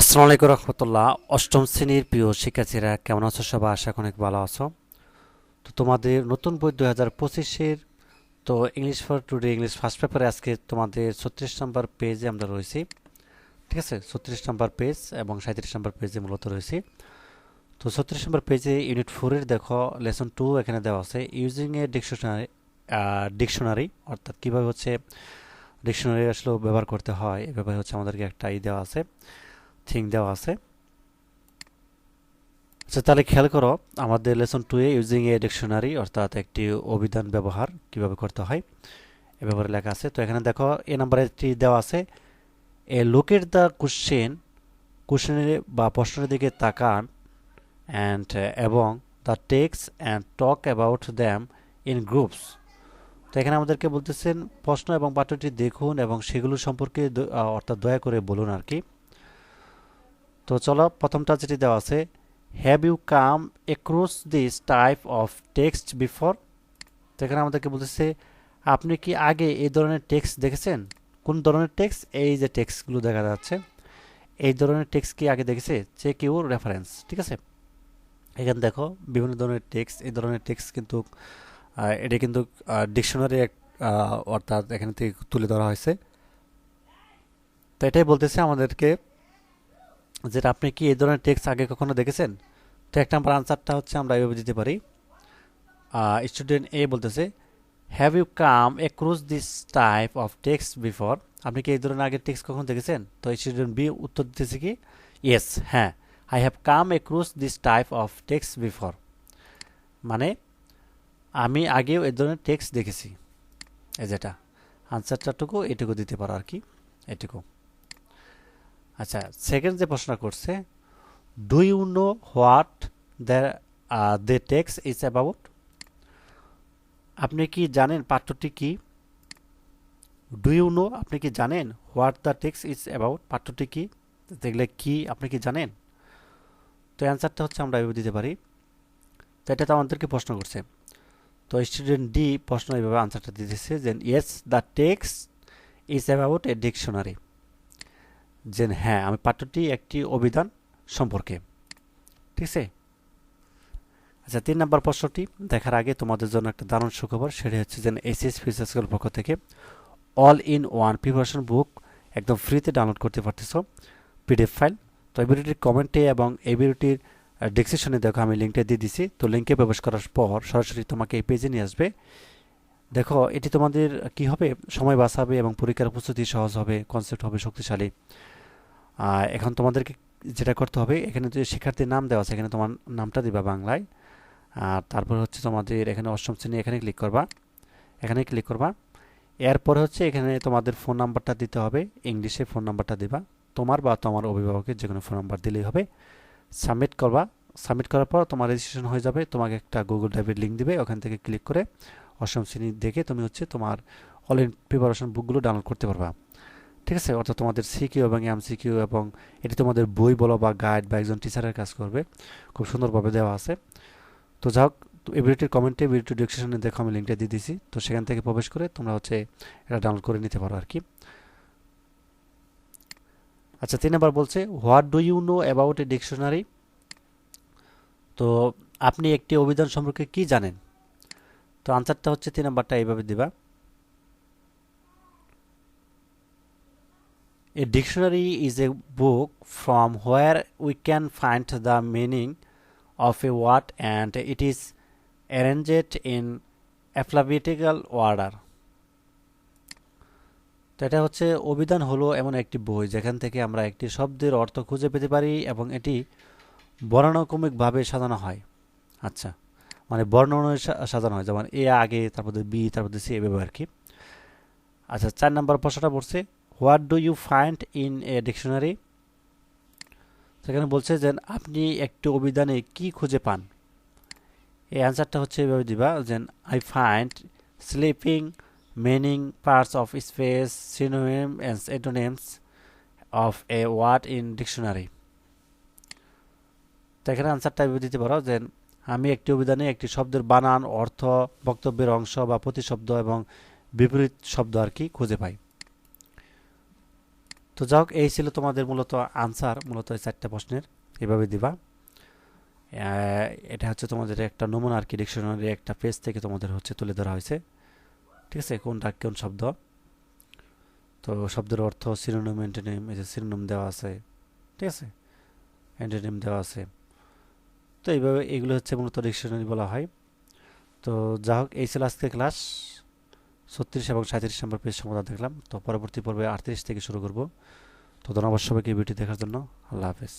আসসালামু আলাইকুম রহমতুল্লাহ। অষ্টম শ্রেণির প্রিয় শিক্ষার্থীরা, কেমন আছো সবাই? আশা অনেক ভালো আছো। তো তোমাদের নতুন বই দু হাজার পঁচিশের, তো English for today English first পেপারে আজকে তোমাদের ছত্রিশ নম্বর পেজে আমরা রয়েছি। ঠিক আছে? ছত্রিশ নম্বর পেজ এবং সাঁত্রিশ নম্বর পেজে মূলত রয়েছি। তো ছত্রিশ নম্বর পেজে ইউনিট ফোরের দেখো লেসন টু এখানে দেওয়া আছে। ইউজিং এ ডিকশনারি ডিকশনারি অর্থাৎ কীভাবে হচ্ছে ডিকশনারি আসলে ব্যবহার করতে হয়, এ ব্যাপারে হচ্ছে আমাদেরকে একটা ই দেওয়া আছে। থিং দেওয়া আছে। আচ্ছা তাহলে খেয়াল করো, আমাদের lesson two A using a dictionary অর্থাৎ একটি অভিধান ব্যবহার কীভাবে করতে হয়, এ ব্যাপারে লেখা আছে। তো এখানে দেখো, এ নাম্বারে একটি দেওয়া আছে এ লুকের দ্য কোশ্চেন কোশ্চেনের বা প্রশ্নের দিকে তাকান অ্যান্ড এবং the text and talk about them in groups তো এখানে আমাদেরকে বলতেছেন, প্রশ্ন এবং পাঠ্যটি দেখুন এবং সেগুলো সম্পর্কে অর্থাৎ দয়া করে বলুন আর কি। তো চলো, প্রথমটা যেটি দেওয়া আছে have you come across this type of text before তো এখানে আমাদেরকে বলতেছে, আপনি কি আগে এই ধরনের টেক্সট দেখেছেন? কোন ধরনের টেক্সট এই যে টেক্সটগুলো দেখা যাচ্ছে, এই ধরনের টেক্সট কি আগে দেখেছে? চেক ইউর রেফারেন্স ঠিক আছে? এখানে দেখো, বিভিন্ন ধরনের টেক্সট এই ধরনের টেক্সট কিন্তু এটা কিন্তু ডিকশনারি এক অর্থাৎ এখানে থেকে তুলে ধরা হয়েছে। তো এটাই বলতেছে আমাদেরকে যেটা আপনি কি এই ধরনের টেক্সট আগে কখনো দেখেছেন? তো এক নাম্বার আনসারটা হচ্ছে আমরা এভাবে দিতে পারি। স্টুডেন্ট এ বলতেছে have you come across this type of text before আপনি কি এই ধরনের আগের টেক্সট কখনো দেখেছেন? তো স্টুডেন্ট বি উত্তর দিতেছে কি ইয়েস হ্যাঁ I have come across this type of text before মানে আমি আগেও এই ধরনের টেক্সট দেখেছি। যেটা আনসারটাটুকু এটুকু দিতে পারো আর কি, এটুকু। আচ্ছা সেকেন্ড যে প্রশ্ন করছে do you know what the text is about আপনি কি জানেন পাঠ্যটি কি? ডু ইউ নো আপনি কি জানেন what the text is about পাঠ্যটি কি? দেখলে কি, আপনি কি জানেন? তো অ্যান্সারটা হচ্ছে আমরা এভাবে দিতে পারি। তো এটা তো আমাদেরকে প্রশ্ন করছে। তো স্টুডেন্ট ডি প্রশ্ন এইভাবে আনসারটা দিতেছে যে yes the text is about a dictionary যে হ্যাঁ আমি পাঠ্যটি একটি অভিধান সম্পর্কে। ঠিক আছে? আচ্ছা তিন নম্বর প্রশ্নটি দেখার আগে তোমাদের জন্য একটা দারুণ সুখবর, সেটি হচ্ছে যে এসএস ফিচার স্কুল পক্ষ থেকে all in one preparation book একদম ফ্রিতে ডাউনলোড করতে পারতেছো, পিডিএফ ফাইল। তো এই ভিডিওটির কমেন্টে এবং এই ভিডিওটির ডিসক্রিপশনে দেখো আমি লিঙ্কটা দিয়ে দিছি। তো লিঙ্কে প্রবেশ করার পর সরাসরি তোমাকে এই পেজে নিয়ে আসবে। দেখো, এটি তোমাদের কি হবে? সময় বাঁচাবে এবং পরীক্ষার প্রস্তুতি সহজ হবে কনসেপ্ট হবে শক্তিশালী। এখন তোমাদেরকে যেটা করতে হবে, এখানে যে শিক্ষার্থীর নাম দেওয়া আছে, এখানে তোমার নামটা দিবা বাংলায়। আর তারপর হচ্ছে তোমাদের এখানে অষ্টম শ্রেণি, এখানে ক্লিক করবা। এখানে ক্লিক করবা। এরপর হচ্ছে এখানে তোমাদের ফোন নাম্বারটা দিতে হবে, ইংলিশে ফোন নাম্বারটা দিবা। তোমার বা তোমার অভিভাবকের যে কোনো ফোন নাম্বার দিলেই হবে। সাবমিট করবা। সাবমিট করার পর তোমার রেজিস্ট্রেশন হয়ে যাবে, তোমাকে একটা গুগল ড্রাইভের লিঙ্ক দিবে, ওখান থেকে ক্লিক করে অষ্টম শ্রেণি দেখে তুমি হচ্ছে তোমার অল ইন প্রিপারেশন বুকগুলো ডাউনলোড করতে পারবা। ঠিক আছে? অর্থাৎ তোমাদের সিকিউ এবং এমসিকিউ এবং এটি তোমাদের বই বলো বা গাইড বা একজন টিচারের কাজ করবে। খুব সুন্দরভাবে দেওয়া আছে। তো যাই হোক এই ভিডিওটির কমেন্টে ভিডিওটির ডিসক্রিপশনে দেখো আমি লিঙ্কটা দিয়ে দিছি তো সেখান থেকে প্রবেশ করে তোমরা হচ্ছে এটা ডাউনলোড করে নিতে পারো আর কি। আচ্ছা তিন নাম্বার বলছে what do you know about a dictionary তো আপনি একটি অভিধান সম্পর্কে কি জানেন? তো আনসারটা হচ্ছে তিন নাম্বারটা এইভাবে দিবা। A dictionary is a book from where we can find the meaning of a word and it is arranged in alphabetical order. এটা হচ্ছে অভিধান হলো এমন একটি বই যেখান থেকে আমরা একটি শব্দের অর্থ খুঁজে পেতে পারি এবং এটি বর্ণানুক্রমিকভাবে সাজানো হয় আচ্ছা মানে বর্ণ সাজানো হয়, যেমন এ আগে, তারপর বি, তারপর সি, এভাবে আর কি আচ্ছা চার নম্বর প্রশ্নটা পড়ছে what do you find in a dictionary? সেখানে বলছে যে, আপনি একটি অভিধানে কি খুঁজে পান? এই অ্যান্সারটা হচ্ছে এভাবে দিবা যে I find sleeping meaning parts of speech synonym and antonyms of a word in dictionary তো এখানে অ্যান্সারটা এভাবে দিতে পারো যে, আমি একটি অভিধানে একটি শব্দের বানান, অর্থ, বক্তব্যের অংশ বা প্রতিশব্দ এবং বিপরীত শব্দ আর কি খুঁজে পাই। তো যাই হোক এই ছিল তোমাদের মূলত আনসার মূলত এই চারটা প্রশ্নের। এভাবে দিবা। এটা হচ্ছে তোমাদের একটা নমুনা আর কি ডিকশনারি একটা পেজ থেকে তোমাদের হচ্ছে তুলে ধরা হয়েছে। ঠিক আছে? কোনটা কোন শব্দ? তো শব্দের অর্থ সিনোনিম অ্যান্টোনিম এই যে সিনোনিম দেওয়া আছে। ঠিক আছে? অ্যান্টোনিম দেওয়া আছে। তো এইভাবে, এগুলো হচ্ছে মূলত ডিকশনারি বলা হয়। তো যা হোক এই ছিল আজকের ক্লাস ছত্রিশ এবং সাঁত্রিশ নম্বর পেজ সমাধান দেখলাম। তো পরবর্তী পর্বে আটত্রিশ থেকে শুরু করব। তো ধন্যবাদ সবাইকে ভিডিও দেখার জন্য। আল্লাহ হাফেজ।